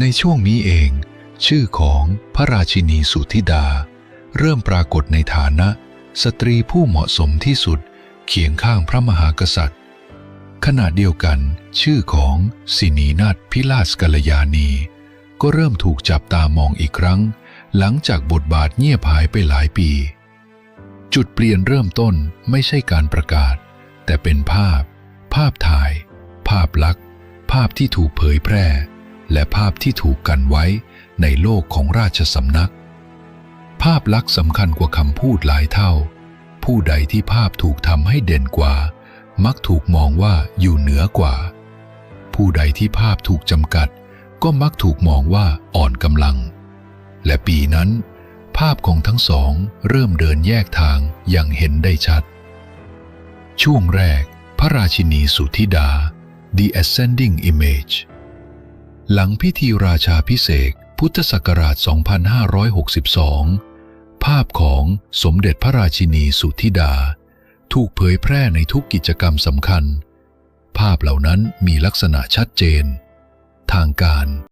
ในช่วงนี้เอง ชื่อของพระราชินีสุธิดา เริ่มปรากฏในฐานะ สตรีผู้เหมาะสมที่สุดเคียงข้างพระมหากษัตริย์ ขณะเดียวกัน ชื่อของสินีนาถพิลาสกัลยานี ก็เริ่มถูกจับตามองอีกครั้ง หลังจากบทบาทเงียบหายไปหลายปี จุดเปลี่ยนเริ่มต้นไม่ใช่การประกาศ แต่เป็นภาพ ภาพถ่าย ภาพลักษณ์ ภาพที่ถูกเผยแพร่ และภาพที่ถูกกันไว้ในโลกของราชสำนัก ภาพลักษณ์สำคัญกว่าคำพูดหลายเท่า ผู้ใดที่ภาพถูกทำให้เด่นกว่า มักถูกมองว่าอยู่เหนือกว่า ผู้ใดที่ภาพถูกจำกัด ก็มักถูกมองว่าอ่อนกำลัง และปีนั้น ภาพของทั้งสองเริ่มเดินแยกทางอย่างเห็นได้ชัด ช่วงแรก พระราชินีสุธิดา The Ascending Image หลังพิธีราชาพิเศษพุทธศักราช 2562 ภาพของสมเด็จพระราชินีสุธิดา ถูกเผยแพร่ในทุกกิจกรรมสำคัญ ภาพเหล่านั้นมีลักษณะชัดเจน ทางการ